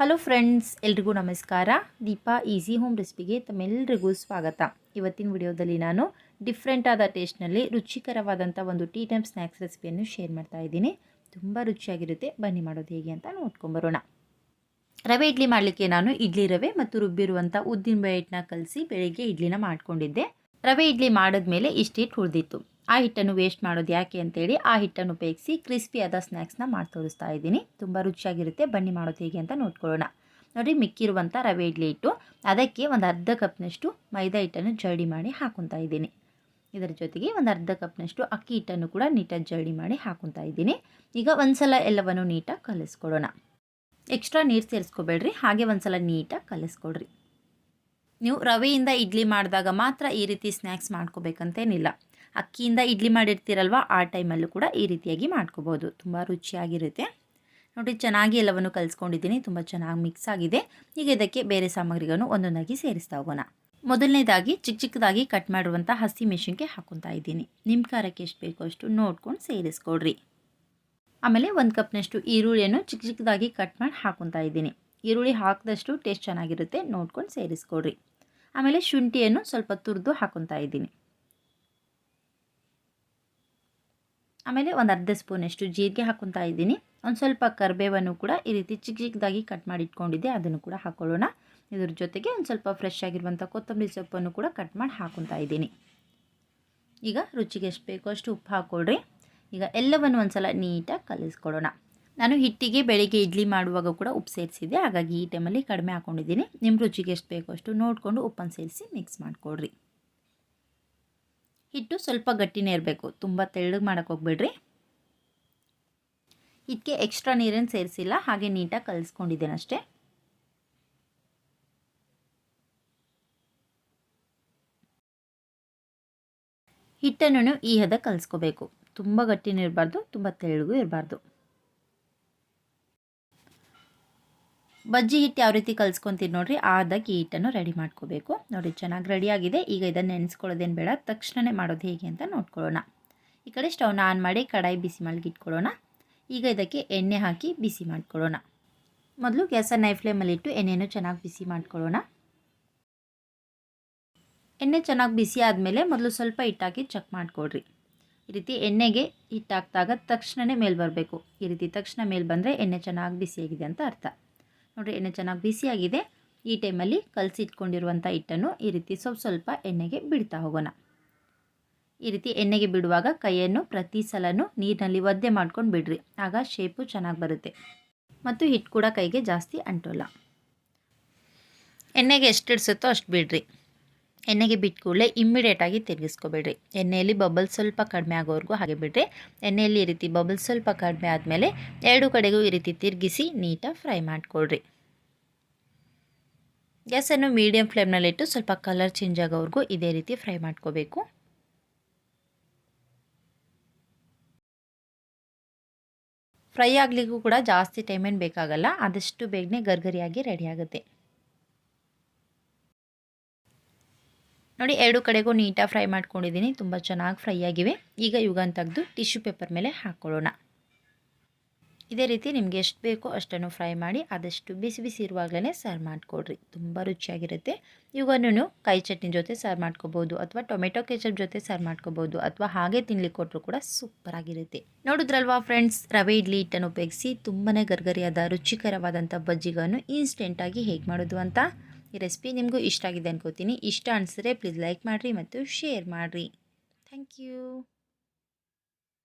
Hello friends ಎಲ್ರಿಗೂ ನಮಸ್ಕಾರ. Deepa easy home ರೆಸಿಪಿಗೆ ತಮ್ಮೆಲ್ಲರಿಗೂ ಸ್ವಾಗತ. ಇವತ್ತಿನ ವಿಡಿಯೋದಲ್ಲಿ ನಾನು ಡಿಫ್ರೆಂಟ್ ಆದ ಟೇಸ್ಟ್ನಲ್ಲಿ ರುಚಿಕರವಾದಂಥ ಒಂದು ಟೀ ಟೈಮ್ ಸ್ನ್ಯಾಕ್ಸ್ ರೆಸಿಪಿಯನ್ನು ಶೇರ್ ಮಾಡ್ತಾ ಇದ್ದೀನಿ. ತುಂಬ ರುಚಿಯಾಗಿರುತ್ತೆ. ಬನ್ನಿ ಮಾಡೋದು ಹೇಗೆ ಅಂತ ನೋಡ್ಕೊಂಬರೋಣ ರವೆ ಇಡ್ಲಿ ಮಾಡಲಿಕ್ಕೆ ನಾನು ಇಡ್ಲಿ ರವೆ ಮತ್ತು ರುಬ್ಬಿರುವಂಥ ಉದ್ದಿನ ಬೇಳೆ ಕಲಸಿ ಬೆಳಿಗ್ಗೆ ಇಡ್ಲಿನ ಮಾಡ್ಕೊಂಡಿದ್ದೆ. ರವೆ ಇಡ್ಲಿ ಮಾಡಿದ್ಮೇಲೆ ಇಷ್ಟಿಟ್ಟು ಉಳಿದಿತ್ತು ಆ ಹಿಟ್ಟನ್ನು ವೇಸ್ಟ್ ಮಾಡೋದು ಯಾಕೆ ಅಂತೇಳಿ ಆ ಹಿಟ್ಟನ್ನು ಉಪಯೋಗಿಸಿ ಕ್ರಿಸ್ಪಿಯಾದ ಸ್ನ್ಯಾಕ್ಸ್ನ ಮಾಡಿ ತೋರಿಸ್ತಾ ಇದ್ದೀನಿ. ತುಂಬ ರುಚಿಯಾಗಿರುತ್ತೆ. ಬನ್ನಿ ಮಾಡೋದು ಹೇಗೆ ಅಂತ ನೋಡ್ಕೊಳ್ಳೋಣ. ನೋಡಿ, ಮಿಕ್ಕಿರುವಂಥ ರವೆ ಇಡ್ಲಿ ಇಟ್ಟು ಅದಕ್ಕೆ ಒಂದು ಅರ್ಧ ಕಪ್ನಷ್ಟು ಮೈದಾ ಹಿಟ್ಟನ್ನು ಜರಡಿ ಮಾಡಿ ಹಾಕೊತಾ ಇದ್ದೀನಿ. ಇದರ ಜೊತೆಗೆ ಒಂದು ಅರ್ಧ ಕಪ್ನಷ್ಟು ಅಕ್ಕಿ ಹಿಟ್ಟನ್ನು ಕೂಡ ನೀಟಾಗಿ ಜರಡಿ ಮಾಡಿ ಹಾಕೊತಾ ಇದ್ದೀನಿ. ಈಗ ಒಂದು ಎಲ್ಲವನ್ನು ನೀಟಾಗಿ ಕಲಿಸ್ಕೊಡೋಣ ಎಕ್ಸ್ಟ್ರಾ ನೀರು ಸೇರಿಸ್ಕೋಬೇಡ್ರಿ. ಹಾಗೆ ಒಂದ್ಸಲ ನೀಟಾಗಿ ಕಲಿಸ್ಕೊಡ್ರಿ ನೀವು ರವೆಯಿಂದ ಇಡ್ಲಿ ಮಾಡಿದಾಗ ಮಾತ್ರ ಈ ರೀತಿ ಸ್ನ್ಯಾಕ್ಸ್ ಮಾಡ್ಕೋಬೇಕಂತೇನಿಲ್ಲ. ಅಕ್ಕಿಯಿಂದ ಇಡ್ಲಿ ಮಾಡಿರ್ತೀರಲ್ವ, ಆ ಟೈಮಲ್ಲೂ ಕೂಡ ಈ ರೀತಿಯಾಗಿ ಮಾಡ್ಕೋಬೋದು. ತುಂಬ ರುಚಿಯಾಗಿರುತ್ತೆ. ನೋಡಿ, ಚೆನ್ನಾಗಿ ಎಲ್ಲವನ್ನು ಕಲಿಸ್ಕೊಂಡಿದ್ದೀನಿ. ತುಂಬ ಚೆನ್ನಾಗಿ ಮಿಕ್ಸ್ ಆಗಿದೆ. ಈಗ ಇದಕ್ಕೆ ಬೇರೆ ಸಾಮಗ್ರಿಗಳನ್ನು ಒಂದೊಂದಾಗಿ ಸೇರಿಸ್ತಾ ಹೋಗೋಣ. ಮೊದಲನೇದಾಗಿ ಚಿಕ್ಕ ಚಿಕ್ಕದಾಗಿ ಕಟ್ ಮಾಡುವಂಥ ಹಸಿ ಮೆಷಿನ್ಗೆ ಹಾಕೊತಾ ಇದ್ದೀನಿ. ನಿಮ್ಮ ಖಾರಕ್ಕೆ ಎಷ್ಟು ಬೇಕೋ ಅಷ್ಟು ನೋಡ್ಕೊಂಡು ಸೇರಿಸ್ಕೊಡ್ರಿ. ಆಮೇಲೆ ಒಂದು ಕಪ್ನಷ್ಟು ಈರುಳ್ಳಿಯನ್ನು ಚಿಕ್ಕ ಚಿಕ್ಕದಾಗಿ ಕಟ್ ಮಾಡಿ ಹಾಕೊತಾ ಇದ್ದೀನಿ. ಈರುಳ್ಳಿ ಹಾಕಿದಷ್ಟು ಟೇಸ್ಟ್ ಚೆನ್ನಾಗಿರುತ್ತೆ. ನೋಡ್ಕೊಂಡು ಸೇರಿಸ್ಕೊಡ್ರಿ. ಆಮೇಲೆ ಶುಂಠಿಯನ್ನು ಸ್ವಲ್ಪ ತುರಿದು ಹಾಕೊತಾ ಇದ್ದೀನಿ. ಆಮೇಲೆ ಒಂದು ಅರ್ಧ ಸ್ಪೂನಷ್ಟು ಜೀರಿಗೆ ಹಾಕೊತಾ ಇದ್ದೀನಿ. ಒಂದು ಸ್ವಲ್ಪ ಕರಿಬೇವನ್ನು ಕೂಡ ಈ ರೀತಿ ಚಿಕ್ಕ ಚಿಕ್ಕದಾಗಿ ಕಟ್ ಮಾಡಿ ಇಟ್ಕೊಂಡಿದ್ದೆ, ಅದನ್ನು ಕೂಡ ಹಾಕೊಳ್ಳೋಣ. ಇದ್ರ ಜೊತೆಗೆ ಒಂದು ಸ್ವಲ್ಪ ಫ್ರೆಶ್ ಆಗಿರುವಂಥ ಕೊತ್ತಂಬರಿ ಸೊಪ್ಪನ್ನು ಕೂಡ ಕಟ್ ಮಾಡಿ ಹಾಕೊತಾ ಇದ್ದೀನಿ. ಈಗ ರುಚಿಗೆ ಎಷ್ಟು ಬೇಕೋ ಅಷ್ಟು ಉಪ್ಪು ಹಾಕ್ಕೊಳ್ರಿ ಈಗ ಎಲ್ಲವನ್ನು ಒಂದು ಸಲ ನೀಟಾಗಿ ಕಲಿಸ್ಕೊಡೋಣ ನಾನು ಹಿಟ್ಟಿಗೆ ಬೆಳಿಗ್ಗೆ ಇಡ್ಲಿ ಮಾಡುವಾಗ ಕೂಡ ಉಪ್ಪು ಸೇರಿಸಿದ್ದೆ, ಹಾಗಾಗಿ ಈ ಟೈಮಲ್ಲಿ ಕಡಿಮೆ ಹಾಕ್ಕೊಂಡಿದ್ದೀನಿ ನಿಮ್ಮ ರುಚಿಗೆ ಎಷ್ಟು ಬೇಕೋ ಅಷ್ಟು ನೋಡಿಕೊಂಡು ಉಪ್ಪನ್ನು ಸೇರಿಸಿ ಮಿಕ್ಸ್ ಮಾಡಿಕೊಡ್ರಿ ಹಿಟ್ಟು ಸ್ವಲ್ಪ ಗಟ್ಟಿನೇ ಇರಬೇಕು. ತುಂಬ ತೆಳ್ಳಗೆ ಮಾಡೋಕ್ಕೆ ಹೋಗ್ಬೇಡ್ರಿ. ಇದಕ್ಕೆ ಎಕ್ಸ್ಟ್ರಾ ನೀರೇನು ಸೇರಿಸಿಲ್ಲ, ಹಾಗೆ ನೀಟಾಗಿ ಕಲಿಸ್ಕೊಂಡಿದ್ದೇನೆ ಅಷ್ಟೇ. ಹಿಟ್ಟನ್ನು ಈ ಹದ ಕಲಿಸ್ಕೋಬೇಕು. ತುಂಬ ಗಟ್ಟಿನೂ ಇರಬಾರ್ದು, ತುಂಬ ತೆಳ್ಳಗೂ ಇರಬಾರ್ದು. ಬಜ್ಜಿ ಹಿಟ್ಟು ಯಾವ ರೀತಿ ಕಲ್ಸ್ಕೊತೀನಿ ನೋಡಿರಿ? ಆದಾಗಿ ಹಿಟ್ಟನ್ನು ರೆಡಿ ಮಾಡ್ಕೋಬೇಕು. ನೋಡಿ, ಚೆನ್ನಾಗಿ ರೆಡಿಯಾಗಿದೆ. ಈಗ ಇದನ್ನು ನೆನೆಸ್ಕೊಳ್ಳೋದೇನು ಬೇಡ. ತಕ್ಷಣವೇ ಮಾಡೋದು ಹೇಗೆ ಅಂತ ನೋಡ್ಕೊಳ್ಳೋಣ. ಈ ಕಡೆ ಸ್ಟವ್ನ ಆನ್ ಮಾಡಿ ಕಡಾಯಿ ಬಿಸಿ ಮಾಡಿ ಇಟ್ಕೊಳ್ಳೋಣ. ಈಗ ಇದಕ್ಕೆ ಎಣ್ಣೆ ಹಾಕಿ ಬಿಸಿ ಮಾಡ್ಕೊಳ್ಳೋಣ. ಮೊದಲು ಗ್ಯಾಸನ್ನು ನೈ ಫ್ಲೇಮಲ್ಲಿ ಇಟ್ಟು ಎಣ್ಣೆಯನ್ನು ಚೆನ್ನಾಗಿ ಬಿಸಿ ಮಾಡ್ಕೊಳ್ಳೋಣ. ಎಣ್ಣೆ ಚೆನ್ನಾಗಿ ಬಿಸಿ ಆದಮೇಲೆ ಮೊದಲು ಸ್ವಲ್ಪ ಹಿಟ್ಟಾಕಿ ಚೆಕ್ ಮಾಡಿಕೊಡ್ರಿ ಈ ರೀತಿ ಎಣ್ಣೆಗೆ ಹಿಟ್ಟಾಕ್ದಾಗ ತಕ್ಷಣವೇ ಮೇಲೆ ಬರಬೇಕು. ಈ ರೀತಿ ತಕ್ಷಣ ಮೇಲೆ ಬಂದರೆ ಎಣ್ಣೆ ಚೆನ್ನಾಗಿ ಬಿಸಿಯಾಗಿದೆ ಅಂತ ಅರ್ಥ. ನೋಡಿರಿ ಎಣ್ಣೆ ಚೆನ್ನಾಗಿ ಬಿಸಿಯಾಗಿದೆ ಈ ಟೈಮಲ್ಲಿ ಕಲಸಿ ಇಟ್ಕೊಂಡಿರುವಂಥ ಹಿಟ್ಟನ್ನು ಈ ರೀತಿ ಸ್ವಲ್ಪ ಸ್ವಲ್ಪ ಎಣ್ಣೆಗೆ ಬಿಡ್ತಾ ಹೋಗೋಣ. ಈ ರೀತಿ ಎಣ್ಣೆಗೆ ಬಿಡುವಾಗ ಕೈಯನ್ನು ಪ್ರತಿ ಸಲನೂ ನೀರಿನಲ್ಲಿ ಒದ್ದೆ ಮಾಡ್ಕೊಂಡು ಬಿಡ್ರಿ. ಆಗ ಶೇಪು ಚೆನ್ನಾಗಿ ಬರುತ್ತೆ. ಮತ್ತು ಹಿಟ್ಟು ಕೂಡ ಕೈಗೆ ಜಾಸ್ತಿ ಅಂಟೋಲ್ಲ. ಎಣ್ಣೆಗೆ ಎಷ್ಟು ಇಡಿಸುತ್ತೋ ಅಷ್ಟು ಬಿಡ್ರಿ. ಎಣ್ಣೆಗೆ ಬಿಟ್ಟು ಕೂಡಲೇ ಇಮ್ಮಿಡಿಯೇಟಾಗಿ ತಿರುಗಿಸ್ಕೊಬೇಡ್ರಿ. ಎಣ್ಣೆಯಲ್ಲಿ ಬಬಲ್ ಸ್ವಲ್ಪ ಕಡಿಮೆ ಆಗೋವರೆಗೂ ಹಾಗೆ ಬಿಡ್ರಿ. ಎಣ್ಣೆಯಲ್ಲಿ ಈ ರೀತಿ ಬಬಲ್ ಸ್ವಲ್ಪ ಕಡಿಮೆ ಆದಮೇಲೆ ಎರಡು ಕಡೆಗೂ ಈ ರೀತಿ ತಿರುಗಿಸಿ ನೀಟಾಗಿ ಫ್ರೈ ಮಾಡಿಕೊಡ್ರಿ ಗ್ಯಾಸನ್ನು ಮೀಡಿಯಂ ಫ್ಲೇಮ್ನಲ್ಲಿಟ್ಟು ಸ್ವಲ್ಪ ಕಲರ್ ಚೇಂಜ್ ಆಗೋವರೆಗೂ ಇದೇ ರೀತಿ ಫ್ರೈ ಮಾಡ್ಕೋಬೇಕು. ಫ್ರೈ ಆಗಲಿಕ್ಕೂ ಕೂಡ ಜಾಸ್ತಿ ಟೈಮೇನು ಬೇಕಾಗಲ್ಲ, ಆದಷ್ಟು ಬೇಗನೆ ಗರ್ಗರಿಯಾಗಿ ರೆಡಿ ಆಗುತ್ತೆ. ನೋಡಿ, ಎರಡು ಕಡೆಗೂ ನೀಟಾಗಿ ಫ್ರೈ ಮಾಡ್ಕೊಂಡಿದ್ದೀನಿ. ತುಂಬ ಚೆನ್ನಾಗಿ ಫ್ರೈ ಆಗಿವೆ. ಈಗ ಇವುಗನ್ನು ತೆಗೆದು ಟಿಶ್ಯೂ ಪೇಪರ್ ಮೇಲೆ ಹಾಕ್ಕೊಳ್ಳೋಣ ಇದೇ ರೀತಿ ನಿಮಗೆ ಎಷ್ಟು ಬೇಕೋ ಅಷ್ಟನ್ನು ಫ್ರೈ ಮಾಡಿ, ಆದಷ್ಟು ಬಿಸಿ ಬಿಸಿ ಇರುವಾಗಲೇ ಸರ್ವ್ ಮಾಡಿಕೊಡ್ರಿ. ತುಂಬ ರುಚಿಯಾಗಿರುತ್ತೆ. ಇವುಗಳನ್ನು ಕೈ ಚಟ್ನಿ ಜೊತೆ ಸರ್ವ್ ಮಾಡ್ಕೋಬೋದು ಅಥವಾ ಟೊಮೆಟೊ ಕೆಚಪ್ ಜೊತೆ ಸರ್ವ್ ಮಾಡ್ಕೋಬೋದು ಅಥವಾ ಹಾಗೆ ತಿನ್ಲಿಕ್ಕೆ ಕೊಟ್ಟರು ಕೂಡ ಸೂಪರಾಗಿರುತ್ತೆ ನೋಡಿದ್ರಲ್ವಾ ಫ್ರೆಂಡ್ಸ್, ರವೆ ಇಡ್ಲಿ ಹಿಟ್ಟನ್ನು ಉಪಯೋಗಿಸಿ ತುಂಬಾ ಗರ್ಗರಿಯಾದ ರುಚಿಕರವಾದಂಥ ಬಜ್ಜಿಗಳನ್ನು ಇನ್ಸ್ಟೆಂಟಾಗಿ ಹೇಗೆ ಮಾಡೋದು ಅಂತ? ಈ ರೆಸಿಪಿ ನಿಮಗೂ ಇಷ್ಟ ಆಗಿದೆ ಅನ್ಕೋತೀನಿ. ಇಷ್ಟ ಅನಿಸಿದ್ರೆ ಪ್ಲೀಸ್ ಲೈಕ್ ಮಾಡಿರಿ ಮತ್ತು ಶೇರ್ ಮಾಡಿರಿ. Thank you